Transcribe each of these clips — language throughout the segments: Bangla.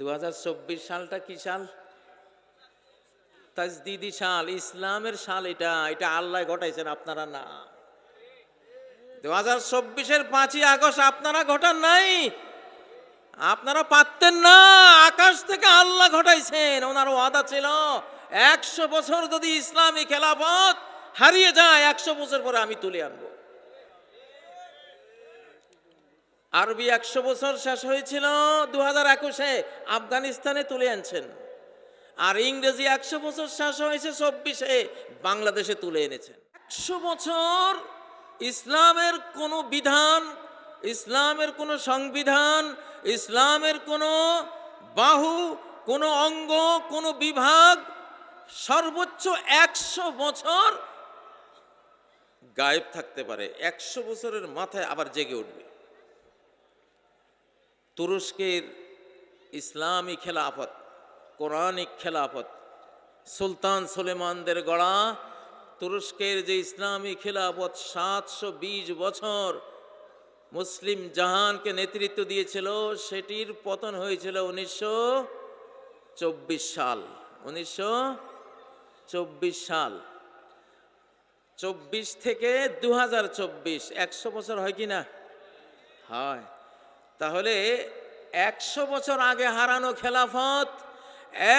দু হাজার চব্বিশ সালটা কি সাল? তাজদিদি সাল, ইসলামের সাল এটা এটা আল্লাহ ঘটাইছেন, আপনারা না। দু হাজার চব্বিশের পাঁচই আগস্ট আপনারা ঘটান নাই, আপনারা পারতেন না, আকাশ থেকে আল্লাহ ঘটাইছেন, ওনার ওয়াদা ছিল, একশো বছর যদি ইসলামী খেলাফত হারিয়ে যায়, একশো বছর পরে আমি তুলে আনব। আরবি একশো বছর শেষ হয়েছিল দু হাজার একুশে আফগানিস্তানে তুলে আনছেন। আর ইংরেজি একশো বছর শেষ হয়েছে, চব্বিশে বাংলাদেশে তুলে এনেছেন। একশো বছর ইসলামের কোনো বিধান, ইসলামের কোনো সংবিধান, ইসলামের কোনো বাহু, কোনো অঙ্গ, কোনো বিভাগ সর্বোচ্চ একশো বছর গায়েব থাকতে পারে। একশো বছরের মাথায় আবার জেগে উঠবে। তুরস্কের ইসলামী খেলাফত, কোরআনিক খেলাফত, সুলতান সুলেমানদের গড়া, তুরস্কের যে ইসলামী খেলাফত সাতশো বিশ বছর মুসলিম জাহানকে নেতৃত্ব দিয়েছিল, সেটির পতন হয়েছিল উনিশশো চব্বিশ সাল, উনিশশো চব্বিশ সাল। চব্বিশ থেকে দু হাজার চব্বিশ, একশো বছর হয় কি না? হয়। তাহলে একশো বছর আগে হারানো খেলাফত,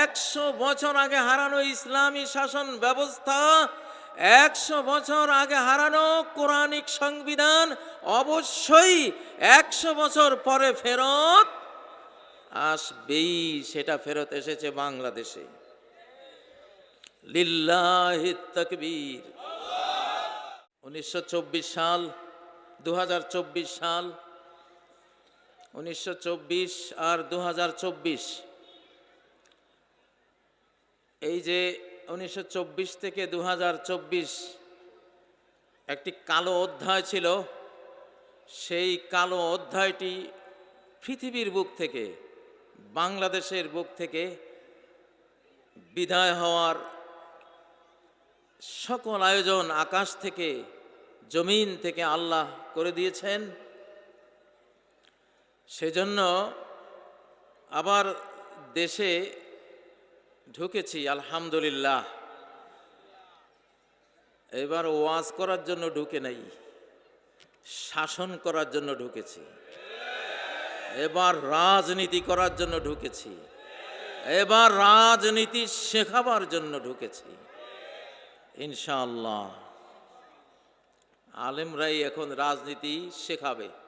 একশো বছর আগে হারানো ইসলামী শাসন ব্যবস্থা, একশো বছর আগে হারানো কোরআনিক সংবিধান, অবশ্যই একশো বছর পরে ফেরত আসবেই, সেটা ফেরত এসেছে বাংলাদেশে। লিল্লাহি তকবীর। উনিশশো চব্বিশ সাল দু হাজার চব্বিশ সাল উনিশশো চব্বিশ আর দু হাজার চব্বিশ। এই যে উনিশশো চব্বিশ থেকে দু হাজার চব্বিশ একটি কালো অধ্যায় ছিল, সেই কালো অধ্যায়টি পৃথিবীর বুক থেকে, বাংলাদেশের বুক থেকে বিদায় হওয়ার সকল আয়োজন আকাশ থেকে, জমিন থেকে আল্লাহ করে দিয়েছেন। সেজন্য আবার দেশে ঢুকেছি, আলহামদুলিল্লাহ। এবার ওয়াজ করার জন্য ঢুকে নাই, শাসন করার জন্য ঢুকেছি। এবার রাজনীতি করার জন্য ঢুকেছি। এবার রাজনীতি শেখাবার জন্য ঢুকেছি। ইনশাআল্লাহ। আলেমরাই এখন রাজনীতি শেখাবে।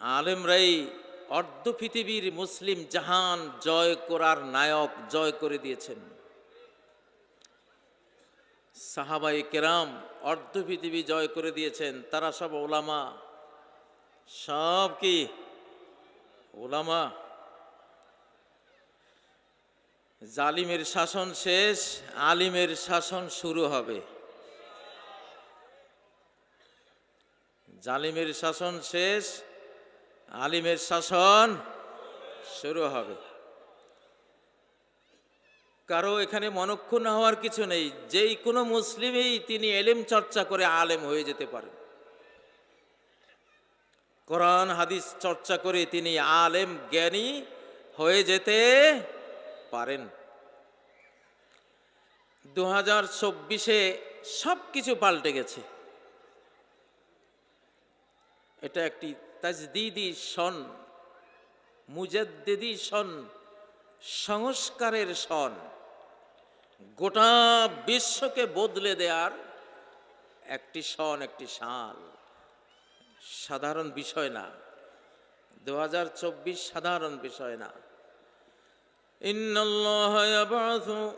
আলেমরাই অর্ধ পৃথিবীর মুসলিম জাহান জয় করার নায়ক জয় করে দিয়েছেন। সাহাবাই কেরাম অর্ধ পৃথিবী জয় করে দিয়েছেন। তারা সব ওলামা। সব কি ওলামা? জালিমের শাসন শেষ, আলিমের শাসন শুরু হবে। জালিমের শাসন শেষ আলিমের শাসন শুরু হবে। কারও এখানে মনক্ষুণ্ণ হওয়ার কিছু নেই। যেই কোনো মুসলিমেই তিনি এলেম চর্চা করে আলেম হয়ে যেতে পারেন। কোরআন, হাদিস চর্চা করে তিনি আলেম, জ্ঞানী হয়ে যেতে পারেন। দু হাজার চব্বিশে সব কিছু পাল্টে গেছে। এটা একটি তাজদিদি সন, মুজাদ্দিদি সন, সংস্কারের সন। গোটা বিশ্বকে বদলে দেয়ার একটি সন, একটি সাল। সাধারণ বিষয় না। দু হাজার চব্বিশ সাধারণ বিষয় না। ইন্নল্লাহ ইয়াবাসু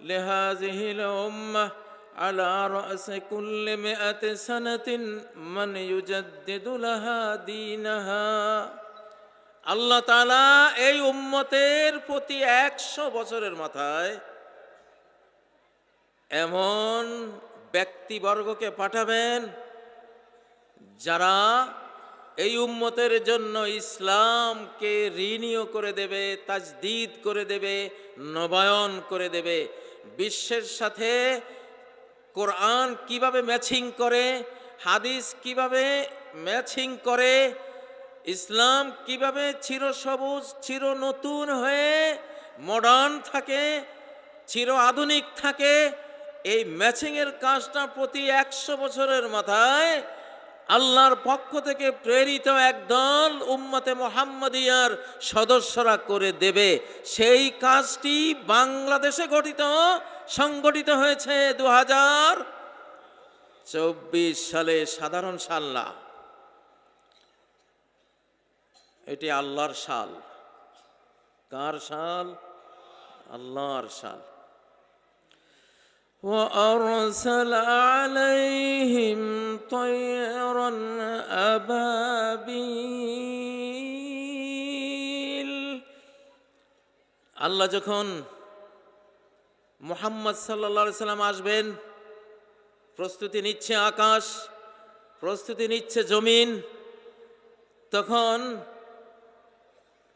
লিহাযিহিল উম্মাহ على رأس كل مئة سنة من يجدد لها دينها আল্লাহ তালা এই উম্মতের প্রতি একশো বছরের মাথায় এমন ব্যক্তিবর্গকে পাঠাবেন যারা এই উম্মতের জন্য ইসলামকে ঋণীয় করে দেবে তাজদিদ করে দেবে নবায়ন করে দেবে বিশ্বের সাথে কোরআন কীভাবে ম্যাচিং করে, হাদিস কীভাবে ম্যাচিং করে, ইসলাম কীভাবে চিরসবুজ চির নতুন হয়ে মডার্ন থাকে, চির আধুনিক থাকে, এই ম্যাচিংয়ের কাজটা প্রতি একশো বছরের মাথায় আল্লাহর পক্ষ থেকে প্রেরিত একদল উম্মতে মোহাম্মদিয়ার সদস্যরা করে দেবে। সেই কাজটি বাংলাদেশে গঠিত, সংগঠিত হয়েছে দু হাজার চব্বিশ সালে সাধারণ সাল্লা এটি আল্লাহর সাল। কার সাল? আল্লাহর সাল। وأرسل عليهم طيرا أبابيل আল্লাহ যখন মোহাম্মদ সাল্লা সাল্লাম আসবেন প্রস্তুতি নিচ্ছে আকাশ প্রস্তুতি নিচ্ছে জমিন তখন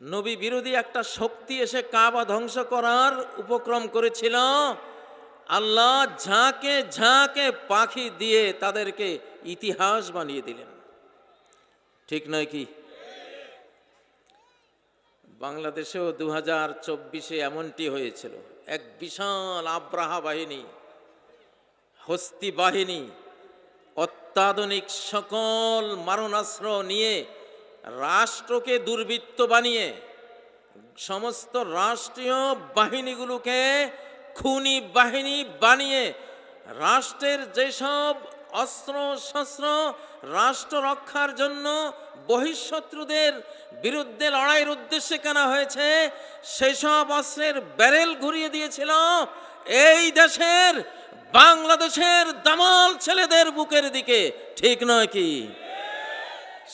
নবী বিরোধী একটা শক্তি এসে কাবা ধ্বংস করার উপক্রম করেছিল আল্লাহ ঝাঁকে ঝাঁকে পাখি দিয়ে তাদেরকে ইতিহাস বানিয়ে দিলেন। ঠিক নয় কি? বাংলাদেশেও দু হাজার চব্বিশে এমনটি হয়েছিল। এক বিশাল আব্রাহা বাহিনী, হস্তি বাহিনী, অত্যাধুনিক সকল মারণাস্ত্র নিয়ে রাষ্ট্রকে দুর্বৃত্ত বানিয়ে সমস্ত রাষ্ট্রীয় বাহিনীগুলোকে খুনি বাহিনী বানিয়ে রাষ্ট্রের যেসব অস্ত্র শস্ত্র রাষ্ট্র রক্ষার জন্য বহিঃশত্রুদের বিরুদ্ধে লড়াইয়ের উদ্দেশ্যে কেনা হয়েছে, সেসব অস্ত্রের ব্যারেল ঘুরিয়ে দিয়েছিল। এই দেশের, বাংলাদেশের দামাল ছেলেদের বুকের দিকে, ঠিক নয় কি?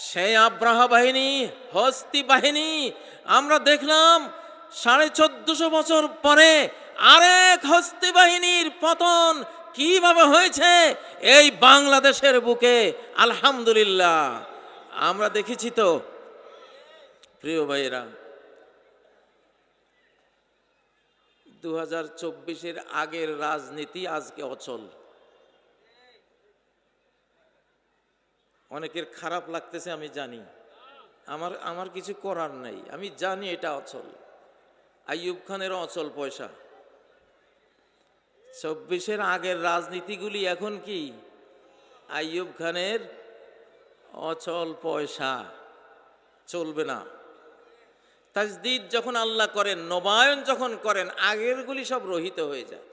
সেই আব্রাহা বাহিনী, হস্তি বাহিনী, আমরা দেখলাম সাড়ে চোদ্দশো বছর পরে আরেক হস্তি বাহিনীর পতন কীভাবে হয়েছে? এই বাংলাদেশের বুকে, আলহামদুলিল্লাহ। আমরা দেখেছি তো, প্রিয় ভাইয়েরা দু হাজার চব্বিশের আগের রাজনীতি আজকে অচল। অনেকের খারাপ লাগতেছে, আমি জানি। আমার আমার কিছু করার নাই। আমি জানি এটা অচল। আইয়ুব খানেরও অচল পয়সা। চব্বিশের আগের রাজনীতিগুলি এখন কি? আইয়ুব খানের অচল পয়সা, চলবে না। তাজদিদ যখন আল্লাহ করেন, নবায়ন যখন করেন, আগেরগুলি সব রহিত হয়ে যায়।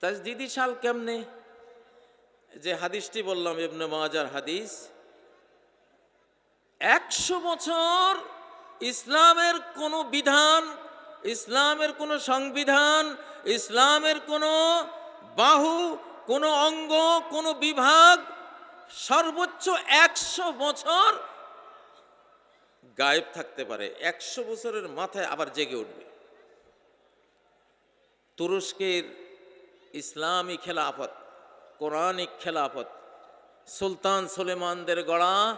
তাজদিদি সাল কেমনে? যে হাদিসটি বললাম, ইবনে মাজার হাদিস, একশো বছর ইসলামের কোনো বিধান, ইসলামের কোনো সংবিধান ইসলামের কোনো বাহু, কোনো অঙ্গ, কোনো বিভাগ সর্বোচ্চ একশো বছর গায়েব থাকতে পারে। একশো বছরের মাথায় আবার জেগে উঠবে। তুরস্কের ইসলামী খেলাফত, কোরআনিক খেলাফত, সুলতান সুলেমানদের গড়া,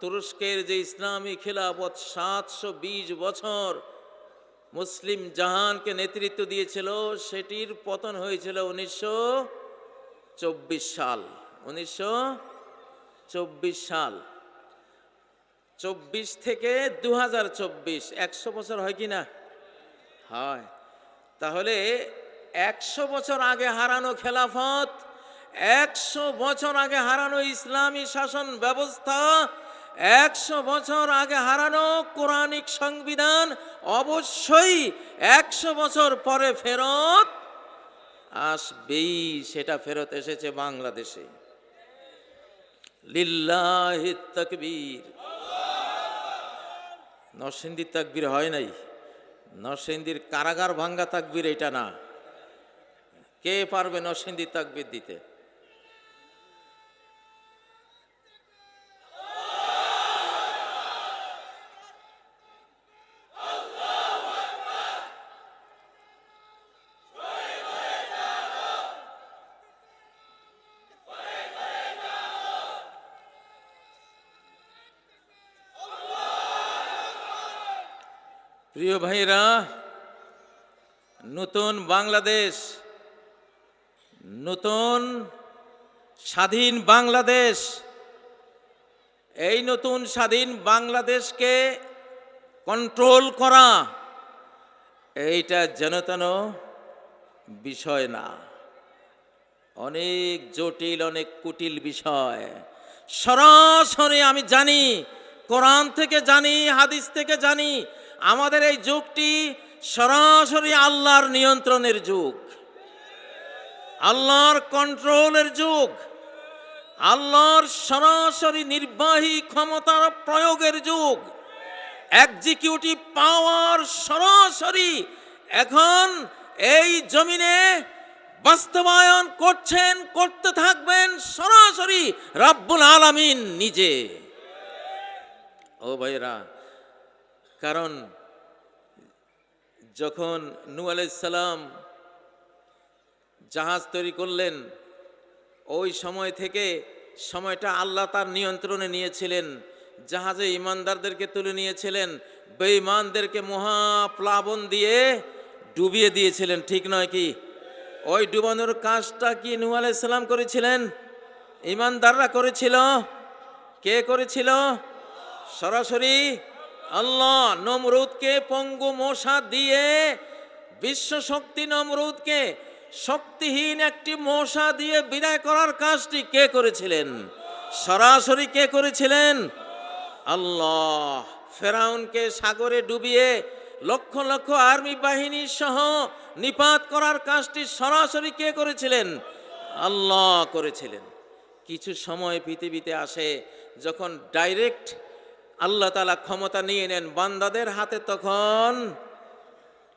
তুরস্কের যে ইসলামী খেলাফত সাতশো বিশ বছর মুসলিম জাহানকে নেতৃত্ব দিয়েছিল, সেটির পতন হয়েছিল উনিশশো চব্বিশ সাল। উনিশশো চব্বিশ সাল। চব্বিশ থেকে দু হাজার চব্বিশ, একশো বছর হয় কি না? হয়। তাহলে একশো বছর আগে হারানো খেলাফত, একশো বছর আগে হারানো ইসলামী শাসন ব্যবস্থা একশো বছর আগে হারানো কোরআনিক সংবিধান অবশ্যই একশো বছর পরে ফেরত আসবেই, সেটা ফেরত এসেছে বাংলাদেশে। লিল্লাহি তকবীর। নরসিংদীর তাকবীর হয় নাই। নরসিংদীর কারাগার ভাঙ্গা তাকবীর এটা না। কে পারবে নরসিংদীর তাকবীর দিতে? প্রিয় ভাইরা নতুন বাংলাদেশ, নতুন স্বাধীন বাংলাদেশ। এই নতুন স্বাধীন বাংলাদেশকে কন্ট্রোল করা, এইটা যেন তেন বিষয় না। অনেক জটিল, অনেক কুটিল বিষয়। সরাসরি আমি জানি, কোরআন থেকে জানি, হাদিস থেকে জানি আমাদের এই যুগটি সরাসরি আল্লাহর নিয়ন্ত্রণের যুগ। আল্লাহর কন্ট্রোলের যুগ। আল্লাহর সরাসরি নির্বাহী ক্ষমতার প্রয়োগের যুগ। এক্সিকিউটিভ পাওয়ার সরাসরি এখন এই জমিনে বাস্তবায়ন করছেন, করতে থাকবেন সরাসরি রাব্বুল আলামিন নিজে। ও ভাইরা কারণ যখন নু আলাইসাল্লাম জাহাজ তৈরি করলেন, ওই সময় থেকে সময়টা আল্লাহ তার নিয়ন্ত্রণে নিয়েছিলেন। জাহাজে ইমানদারদেরকে তুলে নিয়েছিলেন, বেঈমানদেরকে মহাপ্লাবন দিয়ে ডুবিয়ে দিয়েছিলেন, ঠিক নয় কি? ওই ডুবানোর কাজটা কি নূ আলাইসাল্লাম করেছিলেন? ইমানদাররা করেছিল? কে করেছিল? সরাসরি আল্লাহ নমরুদকে পঙ্গু মশা দিয়ে, বিশ্ব শক্তি নমরুদকে শক্তিহীন একটি মশা দিয়ে বিদায় করার কাজটি কে করেছিলেন? সরাসরি কে করেছিলেন? আল্লাহ। ফেরাউনকে সাগরে ডুবিয়ে লক্ষ লক্ষ আর্মি বাহিনী সহ নিপাত করার কাজটি সরাসরি কে করেছিলেন? আল্লাহ করেছিলেন। কিছু সময় পৃথিবীতে আসে, যখন ডাইরেক্ট আল্লাহ তালা ক্ষমতা নিয়ে নেন বান্দাদের হাতে তখন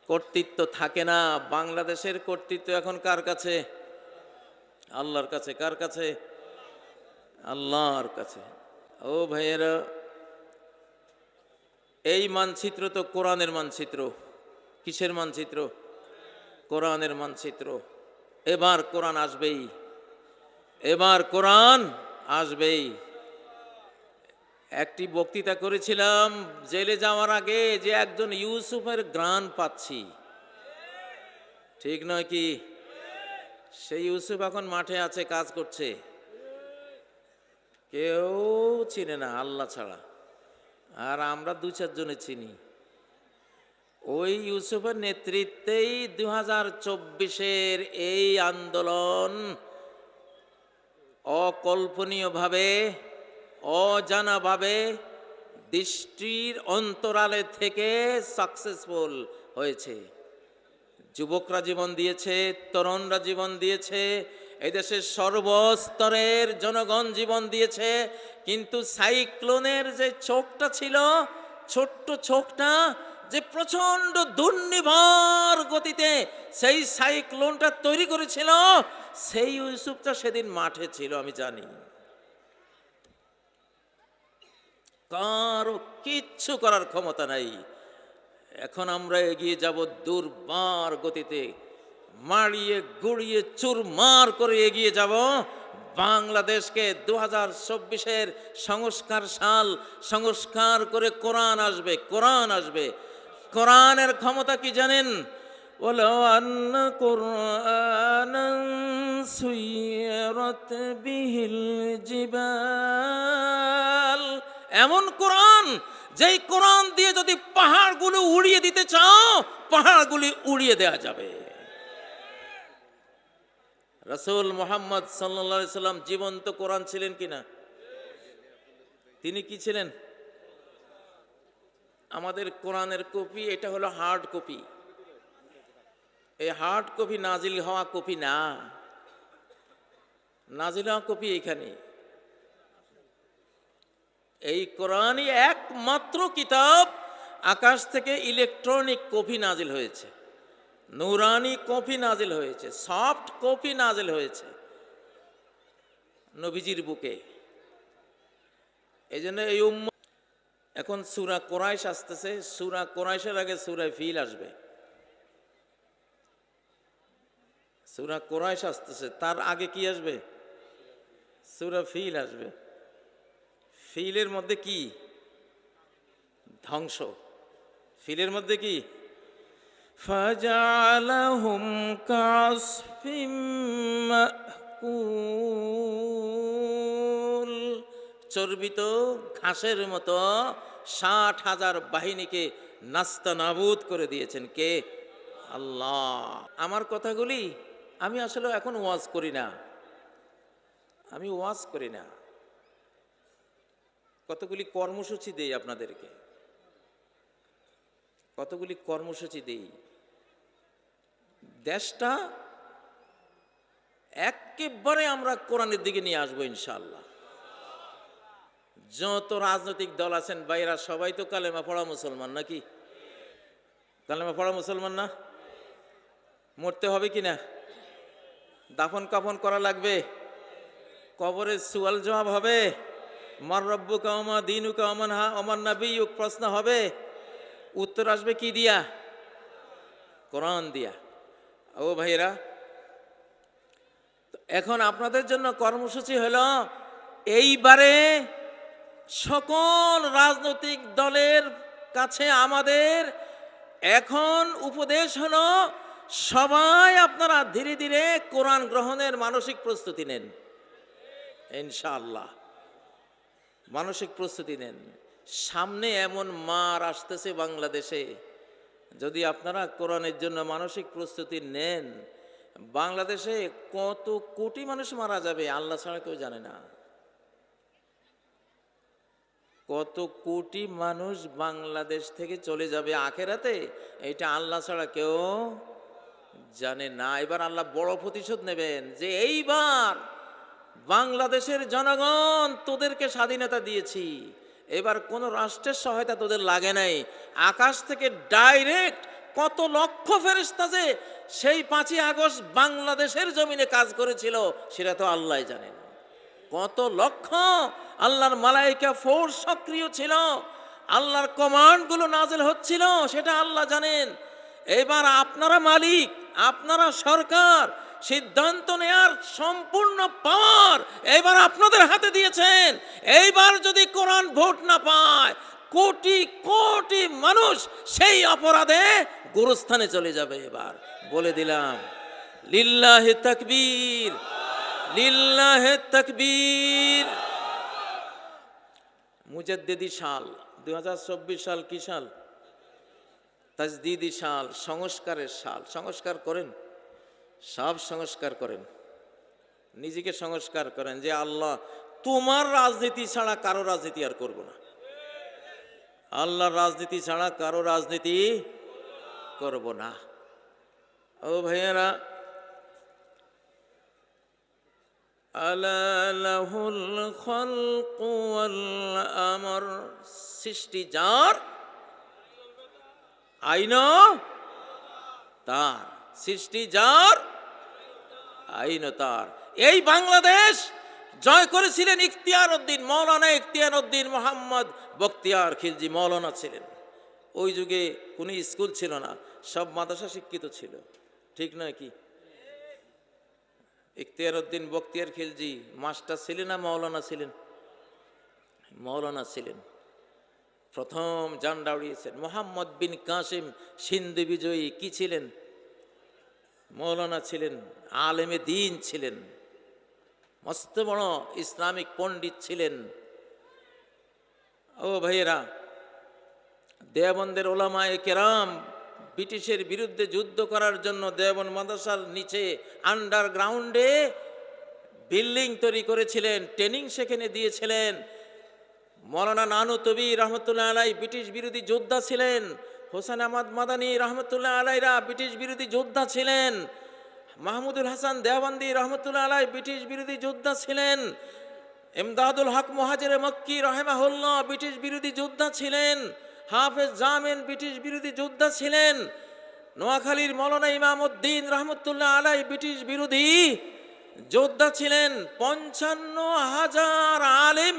কর্তৃত্ব থাকে না। বাংলাদেশের কর্তৃত্ব এখন কার কাছে? আল্লাহর কাছে। কার কাছে? আল্লাহর কাছে। ও ভাইয়েরা, এই মানচিত্র তো কোরআনের মানচিত্র। কিসের মানচিত্র? কোরআনের মানচিত্র। এবার কোরআন আসবেই। এবার কোরআন আসবেই। একটি বক্তৃতা করেছিলাম, জেলে যাওয়ার আগে যে একজন ইউসুফের গ্রান পাচ্ছি। ঠিক নয় কি? সেই ইউসুফ এখন মাঠে আছে, কাজ করছে। কেউ চিনে না, আল্লাহ ছাড়া। আর আমরা দু চারজনে চিনি। ওই ইউসুফের নেতৃত্বেই দু হাজার চব্বিশের এই আন্দোলন অকল্পনীয়ভাবে অজানাভাবে দৃষ্টির অন্তরালে থেকে সাকসেসফুল হয়েছে। যুবকরা জীবন দিয়েছে, তরুণরা জীবন দিয়েছে, এদেশের সর্বস্তরের জনগণ জীবন দিয়েছে, কিন্তু সাইক্লোনের যে চোখটা ছিল, ছোট্ট চোখটা যে প্রচণ্ড দুর্নিবার গতিতে সেই সাইক্লোনটা তৈরি করেছিল, সেই ইউসুফটা সেদিন মাঠে ছিল, আমি জানি। কারো কিচ্ছু করার ক্ষমতা নাই এখন আমরা এগিয়ে যাব দুর্বার গতিতে মারিয়ে গুড়িয়ে চুরমার করে এগিয়ে যাব বাংলাদেশকে দু হাজার চব্বিশের সংস্কার সাল সংস্কার করে কোরআন আসবে কোরআন আসবে কোরআনের ক্ষমতা কি জানেন ولو أن قرآنا سيرت به الجبال এমন কোরআন, যেই কোরআন দিয়ে যদি পাহাড়গুলো উড়িয়ে দিতে চাও, পাহাড়গুলি উড়িয়ে দেওয়া যাবে। রসুল মোহাম্মদ সাল্লা সাল্লাম জীবন্ত কোরআন ছিলেন কিনা? তিনি কি ছিলেন? আমাদের কোরআনের কপি, এটা হলো হার্ড কপি এই হার্ড কপি নাজিল হওয়া কপি না। নাজিল হওয়া কপি এখানে এই কোরআনই একমাত্র কিতাব আকাশ থেকে ইলেকট্রনিক কপি নাজিল হয়েছে। নুরানি কপি নাজিল হয়েছে, সফট কপি নাজিল হয়েছে নবীজির বুকে। এই জন্য এই উম্ম এখন সুরা কোরাইশ আসতেছে, সুরা কোরাইশের আগে সুরায় ফিল আসবে। সুরা কোরাইশ আসতেছে, তার আগে কি আসবে? সুরা ফিল আসবে। ফিলের মধ্যে কি ধ্বংস ফিলের মধ্যে কি فجعلهم كعصف مأكول চর্বিত ঘাসের মতো ষাট হাজার বাহিনীকে নাস্তা নাবুদ করে দিয়েছেন কে আল্লাহ আমার কথাগুলি আমি আসলে এখন ওয়াজ করি না আমি ওয়াজ করি না কতগুলি কর্মসূচি দেই আপনাদেরকে? কতগুলি কর্মসূচি দেই? দেশটা একেবারে আমরা কোরআনের দিকে নিয়ে আসব ইনশাল্লাহ যত রাজনৈতিক দল আছেন বাইরা সবাই তো কালেমা পড়া মুসলমান নাকি? কালেমা পড়া মুসলমান না? মরতে হবে কি না? দাফন কাফন করা লাগবে? কবরের সুয়াল জবাব হবে? মার রব্বু কামা দিনু কামান হা অমান নাবি প্রশ্ন হবে, উত্তর আসবে কি দিয়া? কোরআন দিয়া। ও ভাইরা এখন আপনাদের জন্য কর্মসূচি হল, এইবারে সকল রাজনৈতিক দলের কাছে আমাদের এখন উপদেশ হলো, সবাই আপনারা ধীরে ধীরে কোরআন গ্রহণের মানসিক প্রস্তুতি নেন। ইনশাআল্লাহ। মানসিক প্রস্তুতি নেন। সামনে এমন মার আসতেছে বাংলাদেশে, যদি আপনারা কোরআনের জন্য মানসিক প্রস্তুতি নেন, বাংলাদেশে কত কোটি মানুষ মারা যাবে, আল্লাহ ছাড়া কেউ জানে না। কত কোটি মানুষ বাংলাদেশ থেকে চলে যাবে আখেরাতে, এটা আল্লাহ ছাড়া কেউ জানে না। এবার আল্লাহ বড় প্রতিশোধ নেবেন যে এইবার বাংলাদেশের জনগণ তোদেরকে স্বাধীনতা দিয়েছি। এবার কোন রাষ্ট্রের সহায়তা তোদের লাগে নাই। আকাশ থেকে ডাইরেক্ট কত লক্ষ ফেরিস্তা যে সেই পাঁচই আগস্ট বাংলাদেশের জমিনে কাজ করেছিল, সেটা তো আল্লাহ জানেন। কত লক্ষ আল্লাহর মালাইকা ফোর্স সক্রিয় ছিল, আল্লাহর কমান্ডগুলো নাজেল হচ্ছিল, সেটা আল্লাহ জানেন। এবার আপনারা মালিক, আপনারা সরকার সিদ্ধান্ত নেয়ার সম্পূর্ণ পাওয়ার এবার আপনাদের হাতে দিয়েছেন। এইবার যদি কোরআন ভোট না পায়, কোটি কোটি মানুষ সেই অপরাধে গুরুস্থানে চলে যাবে এবার। বলে দিলাম, লিল্লাহে তাকবীর লিল্লাহে তাকবীর। মুজাদ্দিদি সাল, দুই হাজার চব্বিশ সাল কি সাল? তাজদিদি সাল, সংস্কারের সাল। সংস্কার করেন? সব সংস্কার করেন। নিজেকে সংস্কার করেন যে আল্লাহ, তোমার রাজনীতি ছাড়া কারও রাজনীতি আর করব না। আল্লাহর রাজনীতি ছাড়া কারও রাজনীতি করব না। ও ভাইয়েরা, আলা লাহুল খলকু ওয়াল আমর, সৃষ্টি যার আইন তার। সৃষ্টি যার আইন তার। এই বাংলাদেশ জয় করেছিলেন ইখতিয়ার উদ্দিন মৌলানা ইখতিয়ার উদ্দিন মোহাম্মদ বখতিয়ার খিলজি মৌলানা ছিলেন। ওই যুগে কোনো স্কুল ছিল না, সব মাদ্রাসা শিক্ষিত ছিল। ঠিক নয় কি? ইখতিয়ার উদ্দিন বক্তিয়ার খিলজি মাস্টার ছিলেন না মৌলানা ছিলেন? মৌলানা ছিলেন। প্রথম জান্ডা উড়িয়েছেন। মোহাম্মদ বিন কাসিম সিন্ধু বিজয়ী কি ছিলেন? মৌলানা ছিলেন, আলেমে দিন ছিলেন, মস্ত বড় ইসলামিক পণ্ডিত ছিলেন। ও ভাইয়েরা, দেওবন্দের ওলামায়ে কেরাম ব্রিটিশের বিরুদ্ধে যুদ্ধ করার জন্য দেওবন্দ মাদ্রাসার নিচে আন্ডারগ্রাউন্ডে বিল্ডিং তৈরি করেছিলেন, ট্রেনিং সেখানে দিয়েছিলেন। মৌলানা নানু তবি রহমতুল্লাহ আলাই ব্রিটিশ বিরোধী যোদ্ধা ছিলেন। হোসেন আহমদ মাদানী রহমতুল্লাহ আলাইরা ব্রিটিশ বিরোধী যোদ্ধা ছিলেন। মাহমুদুল হাসান দেওবন্দি রহমতুল্লাহ আলাই ব্রিটিশ বিরোধী যোদ্ধা ছিলেন। এমদাদুল হক মহাজের মক্কি রহেমাহুল্লাহ ব্রিটিশ বিরোধী যোদ্ধা ছিলেন। হাফেজ জামেন ব্রিটিশ বিরোধী যোদ্ধা ছিলেন। নোয়াখালীর মৌলানা ইমাম উদ্দিন রহমতুল্লাহ আলাই ব্রিটিশ বিরোধী যোদ্ধা ছিলেন। পঞ্চান্ন হাজার আলিম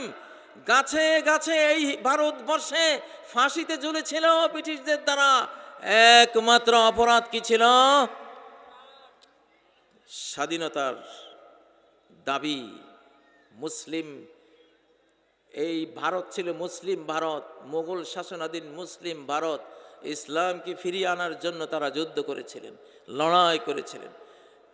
গাছে গাছে এই ভারতবর্ষে ফাঁসিতে ঝুলেছিল ব্রিটিশদের দ্বারা। একমাত্র অপরাধ কি ছিল? স্বাধীনতার দাবি। মুসলিম, এই ভারত ছিল মুসলিম ভারত, মোগল শাসনাধীন মুসলিম ভারত। ইসলামকে ফিরিয়ে আনার জন্য তারা যুদ্ধ করেছিলেন, লড়াই করেছিলেন।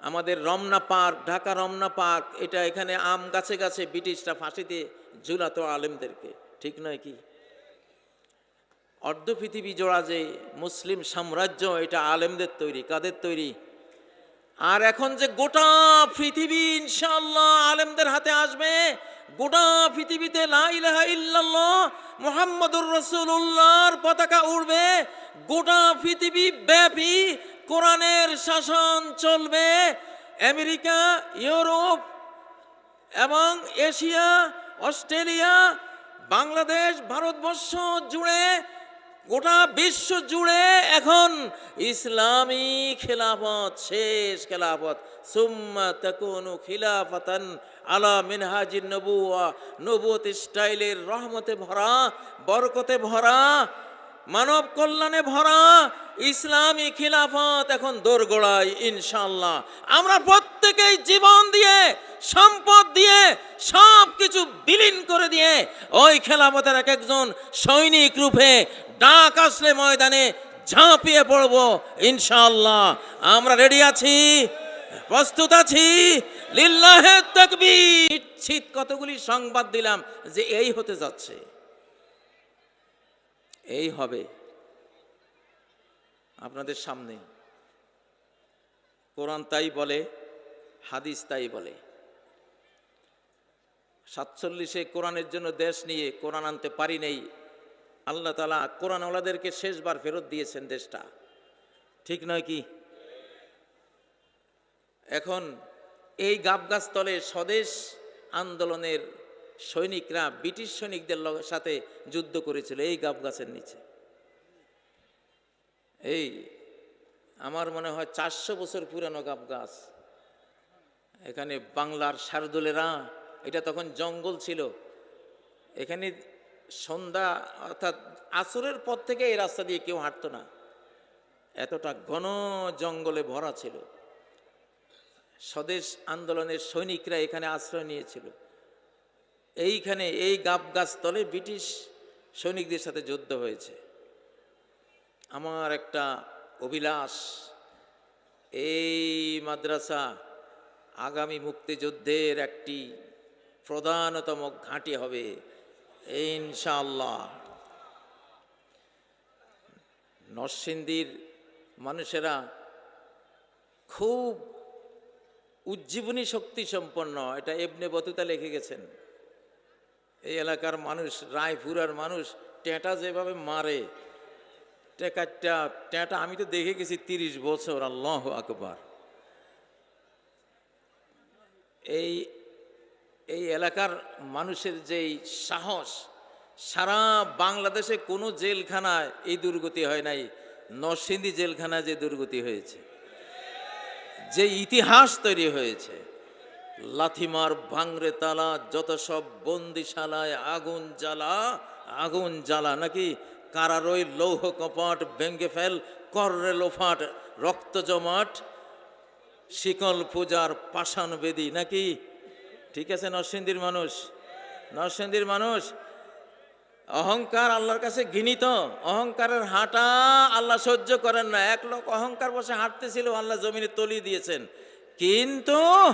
আমাদের রমনা পার্ক, ঢাকা রমনা পার্ক, এটা এখানে আম গাছে গাছে ব্রিটিশরা ফাঁসিতে ঝুলাতো আলেমদেরকে, ঠিক নয় কি? অর্ধ পৃথিবী জোড়া যে মুসলিম সাম্রাজ্য, এটা আলেমদের তৈরি, কাদের তৈরি? আর এখন যে গোটা পৃথিবী ইনশাল্লাহ আলেমদের হাতে আসবে, গোটা পৃথিবীতে লা ইলাহা ইল্লাল্লাহ মুহাম্মাদুর রাসূলুল্লাহর পতাকা উড়বে, গোটা পৃথিবী ব্যাপী কোরআনের শাসন চলবে, আমেরিকা, ইউরোপ এবং এশিয়া, অস্ট্রেলিয়া, বাংলাদেশ, ভারতবর্ষ জুড়ে, গোটা বিশ্ব জুড়ে এখন ইসলামী খেলাফত, শেষ খেলাফত। সুম্মা খিলাফাতান আলা মিনহাজিন নবুয়া নবুয়ত স্টাইলের রহমতে ভরা, বরকতে ভরা মানব কল্যাণে ভরা ইসলামী খিলাফত এখন দোরগোড়ায় ইনশাল্লাহ আমরা প্রত্যেকেই জীবন দিয়ে, সম্পদ দিয়ে সব কিছু বিলীন করে দিয়ে ওই খেলাফতের এক একজন সৈনিক রূপে ডাক আসলে ময়দানে ঝাঁপিয়ে পড়ব ইনশাল্লাহ আমরা রেডি আছি? প্রস্তুত আছি? লিল্লাহে তাকবীর। নিশ্চিত কতগুলি সংবাদ দিলাম যে এই হতে যাচ্ছে। এই হবে আপনাদের সামনে। কোরআন তাই বলে, হাদিস তাই বলে। সাতচল্লিশে কোরআনের জন্য দেশ নিয়ে কোরআন আনতে পারি নেই। আল্লাহ তালা কোরআনওয়ালাদেরকে শেষবার ফেরত দিয়েছেন দেশটা। ঠিক নয় কি? এখন এই গাবগাছতলে স্বদেশ আন্দোলনের সৈনিকরা, ব্রিটিশ সৈনিকদের সাথে যুদ্ধ করেছিল এই গাবগাছের নিচে। এই আমার মনে হয় চারশো বছর পুরানো গাবগাছ এখানে বাংলার শারদুলেরা, এটা তখন জঙ্গল ছিল। এখানে সন্ধ্যা অর্থাৎ আসরের পর থেকে এই রাস্তা দিয়ে কেউ হাঁটতো না। এতটা ঘন জঙ্গলে ভরা ছিল। স্বদেশ আন্দোলনের সৈনিকরা এখানে আশ্রয় নিয়েছিল। এইখানে এই গাব গাছ তলে ব্রিটিশ সৈনিকদের সাথে যুদ্ধ হয়েছে। আমার একটা অভিলাষ, এই মাদ্রাসা আগামী মুক্তিযুদ্ধের একটি প্রধানতম ঘাঁটি হবে, ইনশাআল্লাহ। নরসিংদীর মানুষেরা খুব উজ্জীবনী শক্তি সম্পন্ন, এটা এবনে বতুতা লিখে গেছেন। এই এলাকার মানুষ, রায়পুরার মানুষ, টেঁটা যেভাবে মারে টেকাটা টেঁটা আমি তো দেখে গেছি তিরিশ বছর, আল্লাহ আকবার। এই এই এলাকার মানুষের যেই সাহস, সারা বাংলাদেশে কোনো জেলখানায় এই দুর্গতি হয় নাই, নরসিংদী জেলখানায় যে দুর্গতি হয়েছে, যে ইতিহাস তৈরি হয়েছে। লাথিমার ভাঙরে তালা, যত সব বন্দিশালায় আগুন জ্বালা আগুন জ্বালা নাকি? কারারই লৌহ কপাট ভেঙ্গে ফেল, কররে লোফাট, রক্ত জমাট, শিকল পূজার পাষাণ বেদি নাকি? ঠিক আছে, নরসিংদীর মানুষ? নরসিংদীর মানুষ? অহংকার আল্লাহর কাছে ঘৃণিত। অহংকারের হাঁটা আল্লাহ সহ্য করেন না। এক লোক অহংকার বসে হাঁটতেছিল, আল্লাহ জমিনে তলিয়ে দিয়েছেন। কিন্তু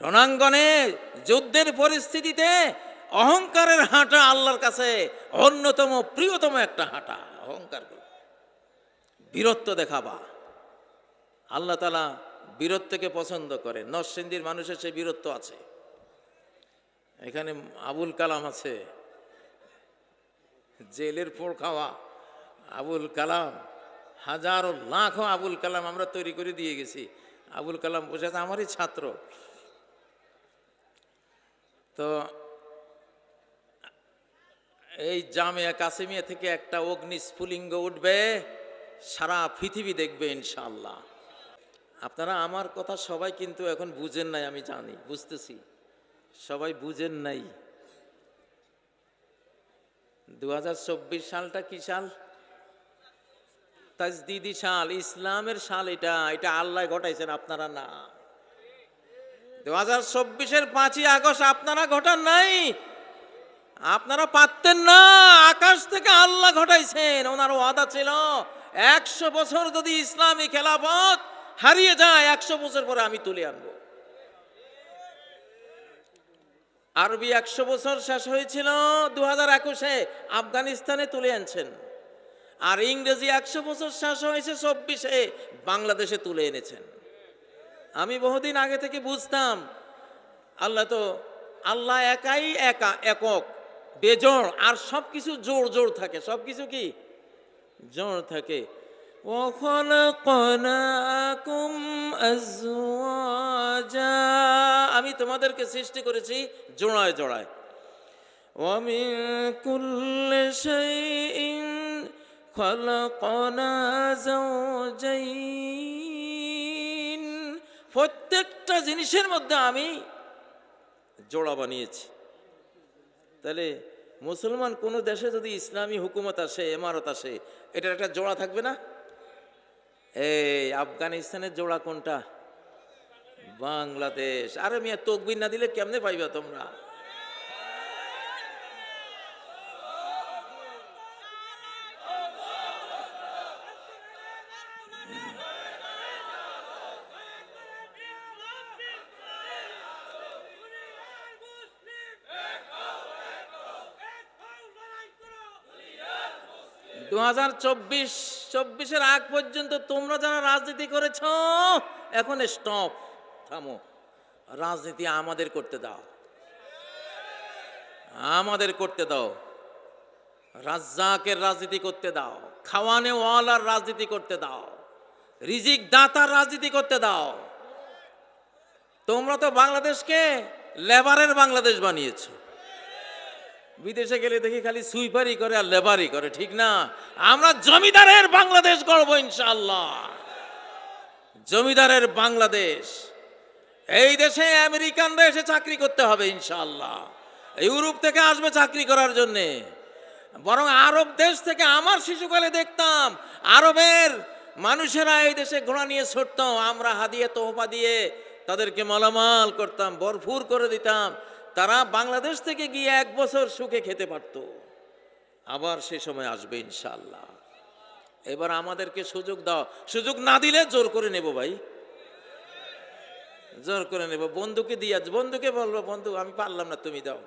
রণাঙ্গনে যুদ্ধের পরিস্থিতিতে অহংকারের হাঁটা আল্লাহর কাছে অন্যতম, প্রিয়তম একটা হাঁটা। অহংকার বীরত্ব দেখাবা। আল্লাহ তালা বীরত্বকে পছন্দ করে। নরসিংদীর মানুষের সে বীরত্ব আছে। এখানে আবুল কালাম আছে। জেলের পোড় খাওয়া। আবুল কালাম, হাজারো, লাখো আবুল কালাম আমরা তৈরি করে দিয়ে গেছি। আবুল কালাম বসে আমারই ছাত্র। তো এই জামিয়া কাসিমিয়া থেকে একটা অগ্নি স্ফুলিঙ্গ উঠবে, সারা পৃথিবী দেখবে ইনশাল্লাহ আপনারা আমার কথা সবাই কিন্তু এখন বুঝেন নাই, আমি জানি, বুঝতেছি। সবাই বুঝেন নাই। দু হাজার চব্বিশ সালটা কি সাল? তাজদিদি সাল, ইসলামের সাল এটা এটা আল্লাহ ঘটাইছেন আপনারা না। দু হাজার চব্বিশের পাঁচই আগস্ট আপনারা ঘটান নাই। আপনারা পারতেন না, আকাশ থেকে আল্লাহ ঘটাইছেন। ওনার ওয়াদা ছিল, একশো বছর যদি ইসলামী খেলাফত হারিয়ে যায়, একশো বছর পরে আমি তুলে আনব। আরবি একশো বছর শেষ হয়েছিল দু হাজার একুশে আফগানিস্তানে তুলে আনছেন। আর ইংরেজি একশো বছর শেষ হয়েছে, চব্বিশে বাংলাদেশে তুলে এনেছেন। আমি বহুদিন আগে থেকে বুঝতাম আল্লাহ তো আল্লাহ একাই একা একক বেজোড় আর সব কিছু জোর জোর থাকে সব কিছু কি জোর থাকে وَخَلَقْنَاكُمْ أَزْوَاجًا আমি তোমাদেরকে সৃষ্টি করেছি জোড়ায় জোড়ায় وَمِن كُلِّ شَيْءٍ خَلَقْنَا زَوْجَيْنِ প্রত্যেকটা জিনিসের মধ্যে আমি জোড়া বানিয়েছি। তাহলে মুসলমান কোনো দেশে যদি ইসলামী হুকুমত আসে, এমারত আসে, এটার একটা জোড়া থাকবে না? এই আফগানিস্তানের জোড়া কোনটা? বাংলাদেশ। আরে মিয়া, তকবির না দিলে কেমনে পাইবা তোমরা? হাজার চব্বিশ, চব্বিশের আগ পর্যন্ত তোমরা যারা রাজনীতি করেছ, এখন স্টপ থামো। রাজনীতি আমাদের করতে দাও। আমাদের করতে দাও। রাজ্জাকের রাজনীতি করতে দাও। খাওয়ানে ওয়ালার রাজনীতি করতে দাও। রিজিক দাতার রাজনীতি করতে দাও। তোমরা তো বাংলাদেশকে লেবারের বাংলাদেশ বানিয়েছো। বিদেশে গেলে দেখি খালি সুইপারি করে আর লেবারি করে, ঠিক না? আমরা জমিদারের বাংলাদেশ গড়বো ইনশাল্লাহ জমিদারের বাংলাদেশ। এই দেশে আমেরিকানরা এসে চাকরি করতে হবে ইনশাল্লাহ ইউরোপ থেকে আসবে চাকরি করার জন্যে। বরং আরব দেশ থেকে আমার শিশুকালে দেখতাম, আরবের মানুষেরা এই দেশে ঘোড়া নিয়ে ছুটত, আমরা হাদিয়ে, তোহফা দিয়ে তাদেরকে মালামাল করতাম, ভরপুর করে দিতাম। তারা বাংলাদেশ থেকে গিয়ে এক বছর সুখে খেতে পারত। আবার সে সময় আসবে ইনশাল্লাহ এবার আমাদেরকে সুযোগ দাও। সুযোগ না দিলে জোর করে নেব ভাই। জোর করে নেব। বন্ধুকে দিয়ে বন্ধুকে বলব, বন্ধু, আমি পারলাম না, তুমি দাও।